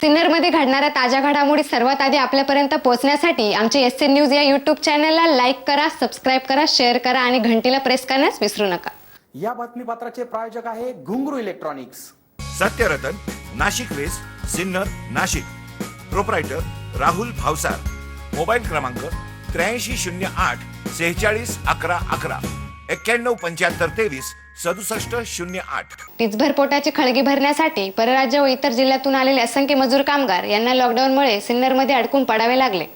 सिन्नरमध्ये घडणाऱ्या ताज्या घडामोडी सर्वात आधी आपल्यापर्यंत पोहोचण्यासाठी आमच्या एस एन न्यूज या यूट्यूब चॅनलला लाईक करा सबस्क्राईब करा शेअर करा आणि घंटीला प्रेस करण्यास विसरू नका. या बातमीपत्राचे प्रायोजक आहे Ghungroo electronics. Satyaratan Nashik west Sinnar Nashik. Proprietor Rahul Bhavsar. Mobile क्रमांक त्र्याऐंशी शून्य आठ सेहेचाळीस अकरा अकरा. एक्क्याण्णव पंच्याहत्तर तेवीस सदुसष्ट शून्य आठ. टीचभर पोटाची खळगी भरण्यासाठी परराज्य व इतर जिल्ह्यातून आलेले असंख्य मजूर कामगार यांना लॉकडाऊनमुळे सिन्नरमध्ये अडकून पडावे लागले.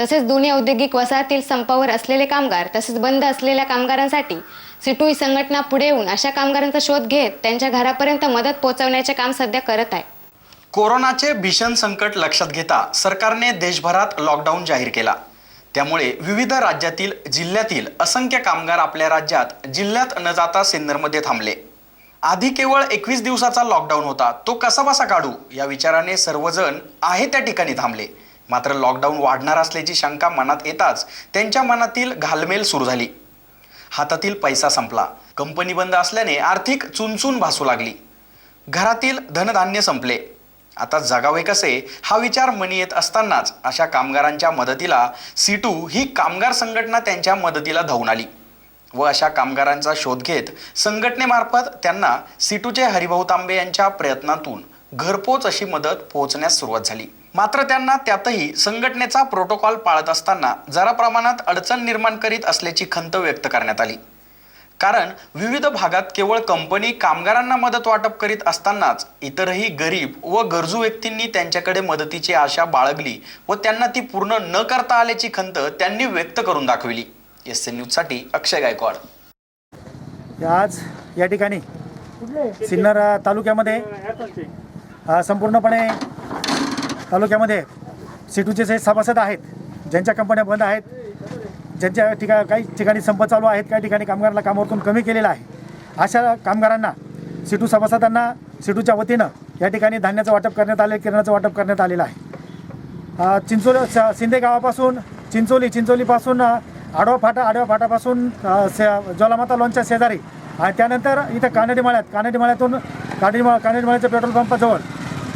तसेच दोन्ही औद्योगिक वसाहतील संपावर असलेले कामगार तसेच बंद असलेल्या कामगारांसाठी सिटू ही संघटना पुढे येऊन अशा कामगारांचा शोध घेत त्यांच्या घरापर्यंत मदत पोहोचवण्याचे काम सध्या करत आहे. कोरोनाचे भीषण संकट लक्षात घेता सरकारने देशभरात लॉकडाऊन जाहीर केला. त्यामुळे विविध राज्यातील जिल्ह्यातील असंख्य कामगार आपल्या राज्यात जिल्ह्यात न जाता सिन्नरमध्ये थांबले. आधी केवळ एकवीस दिवसाचा लॉकडाऊन होता. तो कसा बसा काढू? या विचाराने सर्वजण आहे त्या ठिकाणी थांबले. मात्र लॉकडाऊन वाढणार असल्याची शंका मनात येताच त्यांच्या मनातील घालमेल सुरू झाली. हातातील पैसा संपला. कंपनी बंद असल्याने आर्थिक चुनचून भासू लागली. घरातील धनधान्य संपले. आता जगावे कसे हा विचार मनी येत असतानाच अशा कामगारांच्या मदतीला सीटू ही कामगार संघटना त्यांच्या मदतीला धावून आली. व अशा कामगारांचा शोध घेत संघटनेमार्फत त्यांना सीटूचे हरिभाऊ तांबे यांच्या प्रयत्नातून घरपोच अशी मदत पोहोचण्यास सुरुवात झाली. मात्र त्यांना त्यातही संघटनेचा प्रोटोकॉल पाळत असताना जरा प्रमाणात अडचण निर्माण करीत असल्याची खंत व्यक्त करण्यात आली. कारण विविध भागात केवळ कंपनी कामगारांना मदत वाटप करीत असतानाच इतरही गरीब व गरजू व्यक्तींनी त्यांच्याकडे मदतीची आशा बाळगली व त्यांना ती पूर्ण न करता आल्याची खंत त्यांनी व्यक्त करून दाखविली. एस एन न्यूजसाठी अक्षय गायकवाड. आज या ठिकाणी सिन्नर तालुक्यामध्ये संपूर्णपणे तालुक्यामध्ये सिटूचे जे सभासद आहेत ज्यांच्या कंपन्या बंद आहेत. ज्यांच्या ठिका काही ठिकाणी संप चालू आहेत काही ठिकाणी कामगारांना कामावरतून कमी केलेलं आहे. अशा कामगारांना सिटू सभासदांना सिटूच्या वतीनं या ठिकाणी धान्याचं वाटप करण्यात आले किरणाचं वाटप करण्यात आलेलं आहे. चिंचोली स- शिंदे गावापासून चिंचोली चिंचोलीपासून आडवा फाटा आडव्या फाटापासून से ज्वालामाता लॉनच्या शेजारी आणि त्यानंतर इथं कानडी माळ्यात कानडी माळ्यातून कानडी मा कानडी माळ्याच्या पेट्रोल पंपाजवळ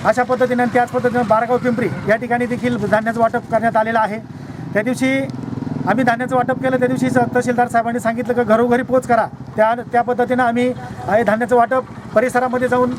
अशा पद्धतीनं त्याच पद्धतीनं बारगाव पिंपरी या ठिकाणी देखील धान्याचं वाटप करण्यात आलेलं आहे. त्या दिवशी आम्ही धान्याचं वाटप केलं. त्या दिवशी तहसीलदार साहेबांनी सांगितलं की घरोघरी पोच करा. त्या त्या पद्धतीनं आम्ही हे धान्याचं वाटप परिसरामध्ये जाऊन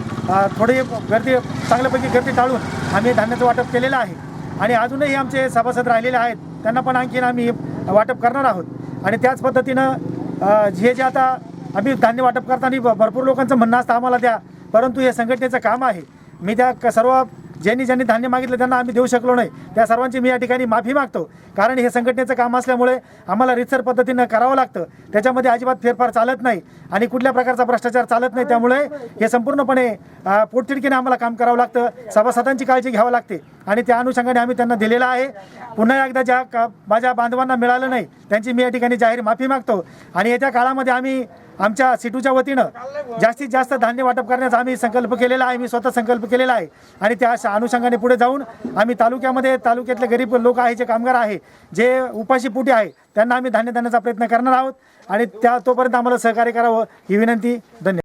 थोडी गर्दी चांगल्यापैकी गर्दी टाळून आम्ही धान्याचं वाटप केलेलं आहे. आणि अजूनही आमचे सभासद राहिलेले आहेत. त्यांना पण आणखीन आम्ही वाटप करणार आहोत. आणि त्याच पद्धतीनं जे हे जे आता आम्ही धान्य वाटप करताना भरपूर लोकांचं म्हणणं असतं आम्हाला द्या. परंतु हे संघटनेचं काम आहे. मी त्या क- सर्व ज्यांनी ज्यांनी धान्य मागितलं त्यांना आम्ही देऊ शकलो नाही. त्या सर्वांची मी या ठिकाणी माफी मागतो. कारण हे संघटनेचं काम असल्यामुळे आम्हाला रितसर पद्धतीनं करावं लागतं. त्याच्यामध्ये अजिबात फेरफार चालत नाही आणि कुठल्या प्रकारचा भ्रष्टाचार चालत नाही. त्यामुळे हे संपूर्णपणे पोटतिडकीने आम्हाला काम करावं लागतं. सभासदांची काळजी घ्यावं लागते. आणि त्या अनुषंगाने आम्ही त्यांना दिलेलं आहे. पुन्हा एकदा ज्या का माझ्या बांधवांना मिळालं नाही त्यांची मी या ठिकाणी जाहीर माफी मागतो. आणि येत्या काळामध्ये आम्ही आमच्या सिटूच्या वतीनं जास्तीत जास्त धान्य वाटप करण्याचा आम्ही संकल्प केलेला आहे. मी स्वतः संकल्प केलेला आहे. आणि त्या अशा अनुषंगाने पुढे जाऊन आम्ही तालुक्यामध्ये तालुक्यातले गरीब लोक आहे जे कामगार आहे जे उपाशी पुटे आहे त्यांना आम्ही धान्य देण्याचा प्रयत्न करणार आहोत. आणि त्या तोपर्यंत आम्हाला सहकार्य करावं ही विनंती. धन्यवाद.